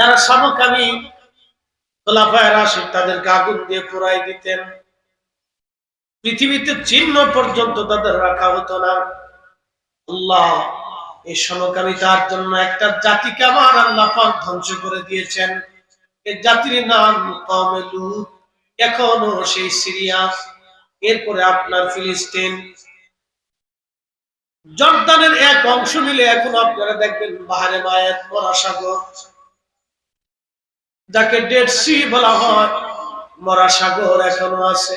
যারা সমকামী খোলাফায় রাশিদ, তাদেরকে আগুন দিয়ে পোড়াই দিতেন। পৃথিবীতে চিহ্ন পর্যন্ত তাদের রাখা হতো না। আল্লাহ, এই সমকামিতার জন্য একটা জাতিকে আমার আল্লাহ ধ্বংস করে দিয়েছেন। এই জাতির নাম এখনও সেই সিরিয়া। এরপরে আপনার ফিলিস্তিন। জর্দানের এক অংশ মিলে এখন আপনারা দেখবেন বাহারে মায়ের মরা সাগর যাকে ডেড সি বলা হয়, মরা সাগর এখনও আছে।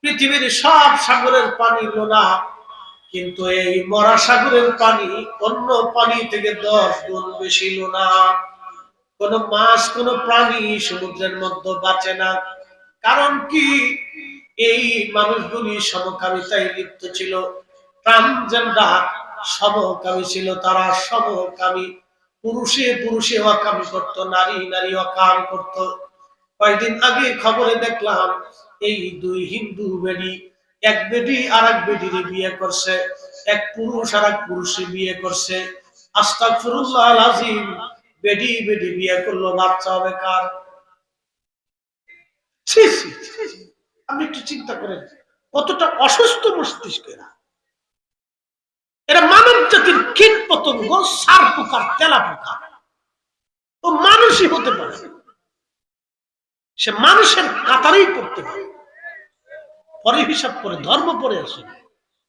পৃথিবীর সব সাগরের পানি লোনা কিন্তু এই মরা সাগরের পানি অন্য পানি থেকে দশ গুণ বেশি লোনা কোন মাছ, কোন প্রাণী সমুদ্রের মধ্যে বাঁচে না। কারণ কি? এই মানুষগুলি সমকামিতায় লিপ্ত ছিল। ট্রান্সজেন্ডার সমকামী ছিল, তারা সমকামী। পুরুষে পুরুষে অকাম করত, নারী নারী অকাম করত। কয়েকদিন আগে খবরে দেখলাম, এই দুই হিন্দু বেডি এক বেডি আর এক বেডির বিয়ে করছে। এক পুরুষ আর এক পুরুষে বিয়ে করছে। আস্তাগফিরুল্লাহ আজিম বেডি বেডি বিয়ে করল বাচ্চা হবে কার। আপনি একটু চিন্তা করেন, কতটা অসুস্থ মস্তিষ্ক এরা মানব জাতির কীট পতঙ্গ সার পোকার তেলা পোকা। ও মানুষই হতে পারে। সে মানুষের কাতারেই পড়তে পারে পরে হিসাব করে ধর্ম পরে আসে।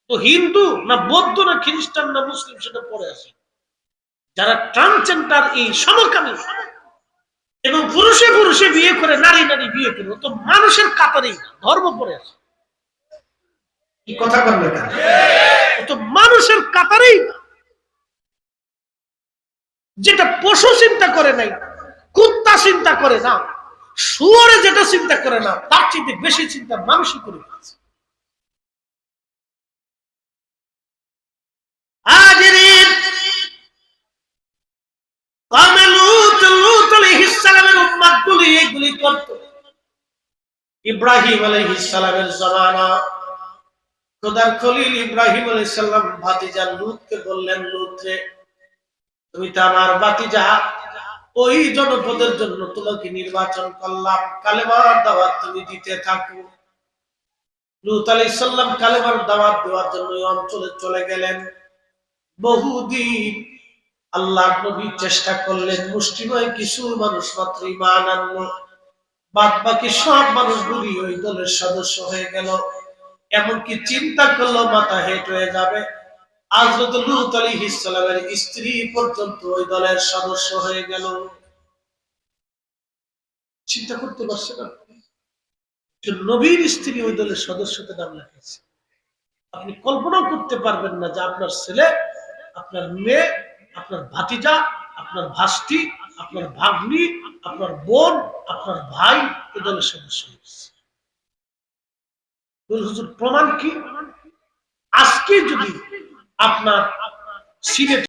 তো হিন্দু না বৌদ্ধ না খ্রিস্টান না মুসলিম সেটা পরে আসে। যারা ট্রান্সজেন্ডার এই সমকামী এবং পুরুষে পুরুষে বিয়ে করে নারী নারী বিয়ে করে তো মানুষের কাতারেই না ধর্ম পরে আসে। কথা বলবে তো মানুষের কাতারেই না। যেটা পশু চিন্তা করে নাই, কুত্তা চিন্তা করে না, শুয়ারে যেটা চিন্তা করে না, তার চেয়ে বেশি চিন্তা মানুষই করে। ইব্রাহিম আলাইহিস সালামের জামানা খোদার খলিল ইব্রাহিম আলাইহিস সালাম ভাতিজা লূতকে বললেন, লূত রে তুমি তো আমার ভাতিজা ওই জনপদের জন্য তোমাকে নির্বাচন করলাম। কালেমার দাওয়াত তুমি দিতে থাকো। লুত কালেমার দাওয়াত দেওয়ার জন্য অঞ্চলে চলে গেলেন। বহুদিন আল্লাহ নবী চেষ্টা করলেন মুষ্টিময় কিছু মানুষ মাত্র ইমান বাদ বাকি সব মানুষগুলি ওই দলের সদস্য হয়ে গেল। এমনকি চিন্তা করল মাথা হেট হয়ে যাবে। হযরত লূত স্ত্রী পর্যন্ত ওই দলের সদস্য হয়ে গেল। চিন্তা করতে নবীর স্ত্রী ওই দলের নাম লেখেছে। আপনি কল্পনাও করতে পারবেন না যে আপনার ছেলে, আপনার মেয়ে, আপনার ভাতিজা, আপনার ভাস্তি, আপনার ভাগ্নি, আপনার বোন, আপনার ভাই এ দলের সদস্য হয়েছে। প্রমাণ কি? আজকে যদি আপনার সিলেট